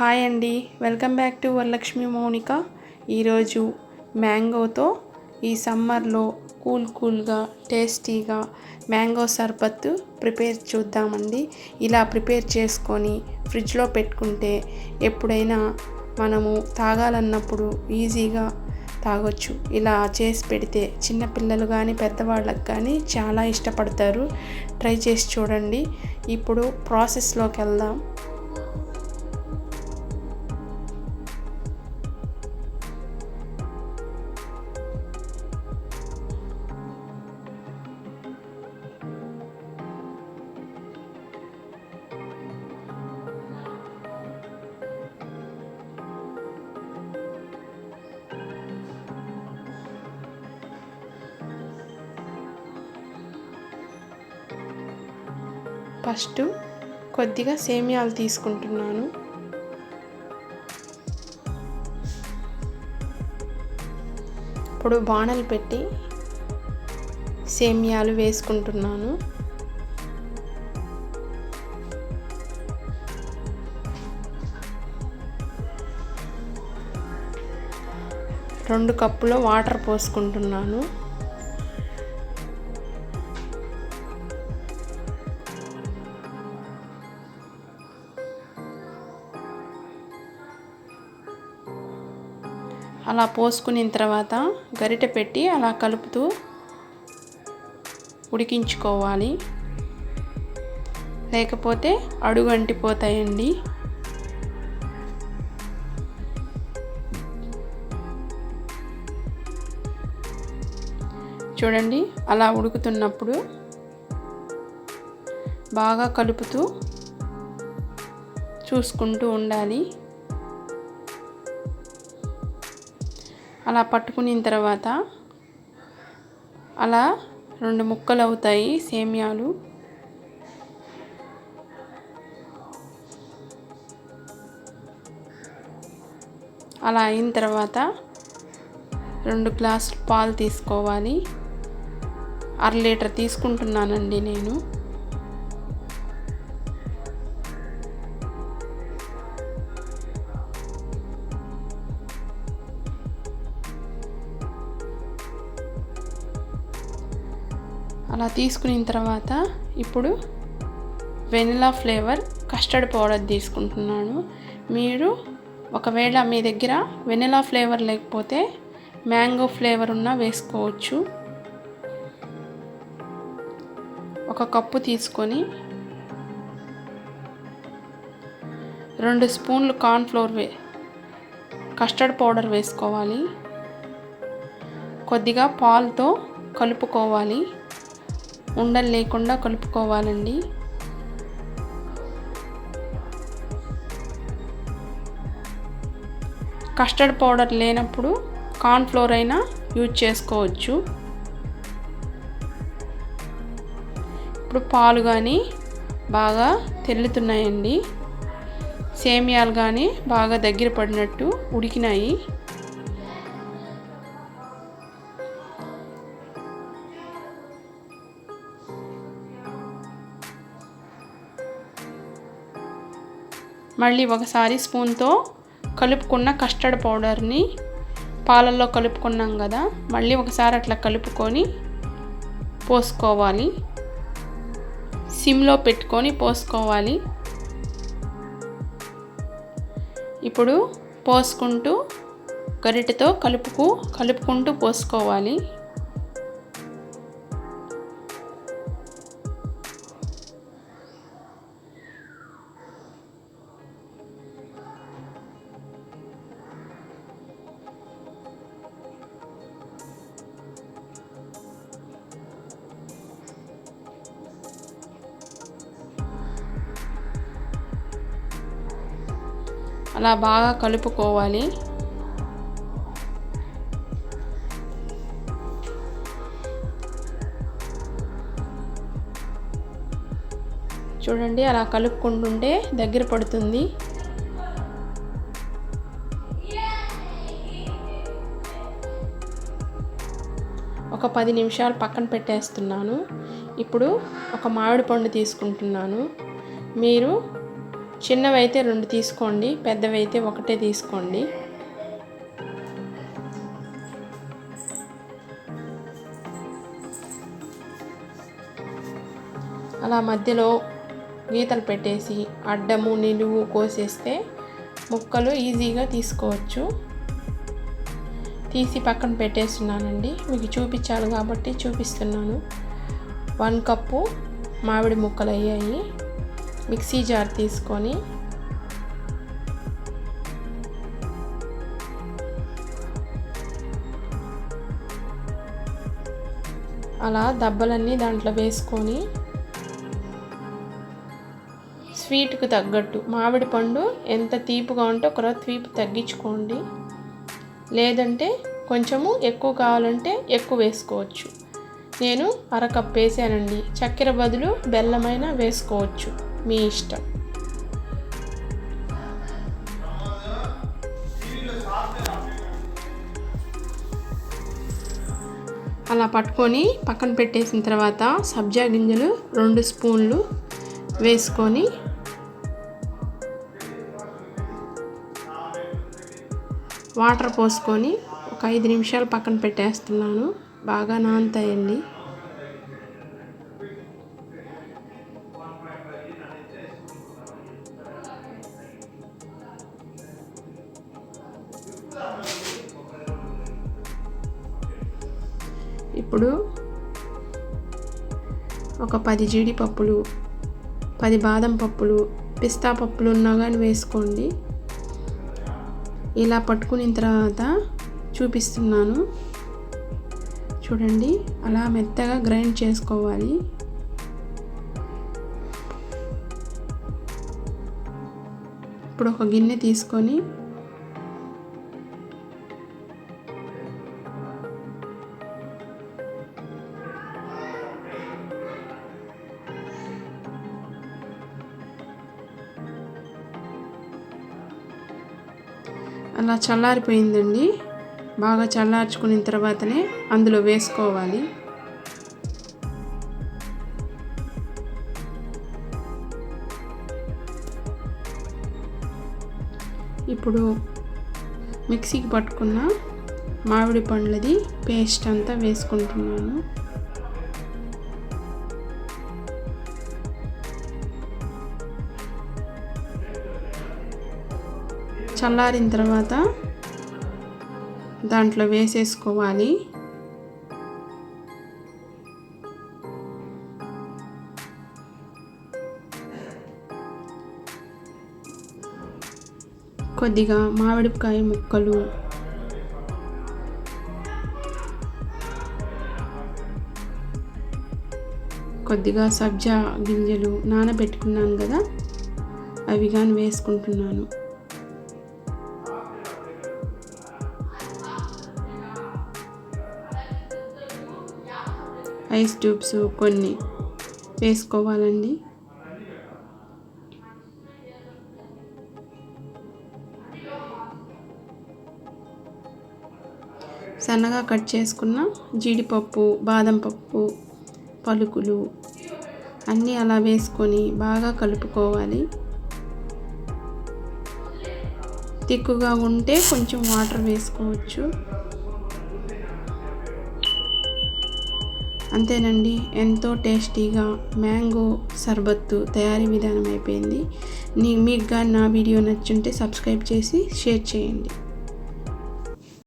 Hi అండి. Welcome back to Varalakshmi Mounika. ఈరోజు మ్యాంగోతో ఈ సమ్మర్లో కూల్ కూల్గా టేస్టీగా మ్యాంగో సర్బత్తు ప్రిపేర్ చూద్దామండి. ఇలా ప్రిపేర్ చేసుకొని ఫ్రిడ్జ్లో పెట్టుకుంటే ఎప్పుడైనా మనము తాగాలన్నప్పుడు ఈజీగా తాగొచ్చు. ఇలా చేసి పెడితే చిన్నపిల్లలు కానీ పెద్దవాళ్ళకి కానీ చాలా ఇష్టపడతారు. ట్రై చేసి చూడండి. ఇప్పుడు ప్రాసెస్లోకి వెళ్దాం. ఫస్ట్ కొద్దిగా సేమియాలు తీసుకుంటున్నాను. ఇప్పుడు బాణలు పెట్టి సేమియాలు వేసుకుంటున్నాను. రెండు కప్పులో వాటర్ పోసుకుంటున్నాను. అలా పోసుకున్న తర్వాత గరిటె పెట్టి అలా కలుపుతూ ఉడికించుకోవాలి. లేకపోతే అడుగు అంటిపోతాయండి. చూడండి అలా ఉడుకుతున్నప్పుడు బాగా కలుపుతూ చూసుకుంటూ ఉండాలి. అలా పట్టుకున్న తర్వాత అలా రెండు ముక్కలు అవుతాయి సేమియాలు. అలా అయిన తర్వాత రెండు గ్లాసులు పాలు తీసుకోవాలి. అర లీటర్ తీసుకుంటున్నానండి నేను. అలా తీసుకున్న తర్వాత ఇప్పుడు వెనిలా ఫ్లేవర్ కస్టర్డ్ పౌడర్ తీసుకుంటున్నాను. మీరు ఒకవేళ మీ దగ్గర వెనిలా ఫ్లేవర్ లేకపోతే మ్యాంగో ఫ్లేవర్ ఉన్న వేసుకోవచ్చు. ఒక కప్పు తీసుకొని రెండు స్పూన్లు కార్న్ఫ్లోర్ వే కస్టర్డ్ పౌడర్ వేసుకోవాలి. కొద్దిగా పాలతో కలుపుకోవాలి. ఉండలు లేకుండా కలుపుకోవాలండి. కస్టర్డ్ పౌడర్ లేనప్పుడు కార్న్ఫ్లోర్ అయినా యూజ్ చేసుకోవచ్చు. ఇప్పుడు పాలు కానీ బాగా తెల్లుతున్నాయండి. సేమియాలు కానీ బాగా దగ్గర పడినట్టు ఉడికినాయి. మళ్ళీ ఒకసారి స్పూన్తో కలుపుకున్న కస్టర్డ్ పౌడర్ని పాలల్లో కలుపుకున్నాం కదా మళ్ళీ ఒకసారి అట్లా కలుపుకొని పోసుకోవాలి. సిమ్లో పెట్టుకొని పోసుకోవాలి. ఇప్పుడు పోసుకుంటూ గరిటెతో కలుపుకు కలుపుకుంటూ పోసుకోవాలి. అలా బాగా కలుపుకోవాలి. చూడండి అలా కలుపుకుంటుంటే దగ్గర పడుతుంది. ఒక పది నిమిషాలు పక్కన పెట్టేస్తున్నాను. ఇప్పుడు ఒక మామిడి పండు తీసుకుంటున్నాను. మీరు చిన్నవి అయితే రెండు తీసుకోండి పెద్దవైతే ఒకటే తీసుకోండి. అలా మధ్యలో గీతలు పెట్టేసి అడ్డము నిలువు కోసేస్తే ముక్కలు ఈజీగా తీసుకోవచ్చు. తీసి పక్కన పెట్టేస్తున్నానండి. మీకు చూపించాలి కాబట్టి చూపిస్తున్నాను. వన్ కప్పు మామిడి ముక్కలు అయ్యాయి. మిక్సీ జార్ తీసుకొని అలా దెబ్బలన్నీ దాంట్లో వేసుకొని స్వీట్కు తగ్గట్టు మామిడి పండు ఎంత తీపిగా ఉంటే ఒకరో తీపి తగ్గించుకోండి. లేదంటే కొంచెము ఎక్కువ కావాలంటే ఎక్కువ వేసుకోవచ్చు. నేను అరకప్ వేసానండి. చక్కెర బదులు బెల్లమైన వేసుకోవచ్చు. మీ ఇష్టం. అలా పట్టుకొని పక్కన పెట్టేసిన తర్వాత సబ్జా గింజలు రెండు స్పూన్లు వేసుకొని వాటర్ పోసుకొని ఒక ఐదు నిమిషాలు పక్కన పెట్టేస్తున్నాను. బాగా నానుతాయండి. ఇప్పుడు ఒక పది జీడిపప్పులు పది బాదం పప్పులు పిస్తా పప్పులు ఉన్నా కానీ వేసుకోండి. ఇలా పట్టుకున్న తర్వాత చూపిస్తున్నాను. చూడండి అలా మెత్తగా గ్రైండ్ చేసుకోవాలి. ఇప్పుడు ఒక గిన్నె తీసుకొని అలా చల్లారిపోయిందండి. బాగా చల్లార్చుకున్న తర్వాతనే అందులో వేసుకోవాలి. ఇప్పుడు మిక్సీకి పట్టుకున్న మామిడి పండ్లది పేస్ట్ అంతా వేసుకుంటున్నాను. చల్లారిన తర్వాత దాంట్లో వేసేసుకోవాలి. కొద్దిగా మామిడికాయ ముక్కలు. కొద్దిగా సబ్జా గింజలు నానబెట్టుకున్నాను కదా అవి కానీ వేసుకుంటున్నాను. ఐస్ ట్యూబ్స్ కొన్ని వేసుకోవాలండి. సన్నగా కట్ చేసుకున్న జీడిపప్పు బాదం పప్పు పలుకులు అన్నీ అలా వేసుకొని బాగా కలుపుకోవాలి. తిక్కుగా ఉంటే కొంచెం వాటర్ వేసుకోవచ్చు. అంతేనండి ఎంతో టేస్టీగా మ్యాంగో సర్బత్తు తయారీ విధానం అయిపోయింది. మీకు కానీ నా వీడియో నచ్చుంటే సబ్స్క్రైబ్ చేసి షేర్ చేయండి.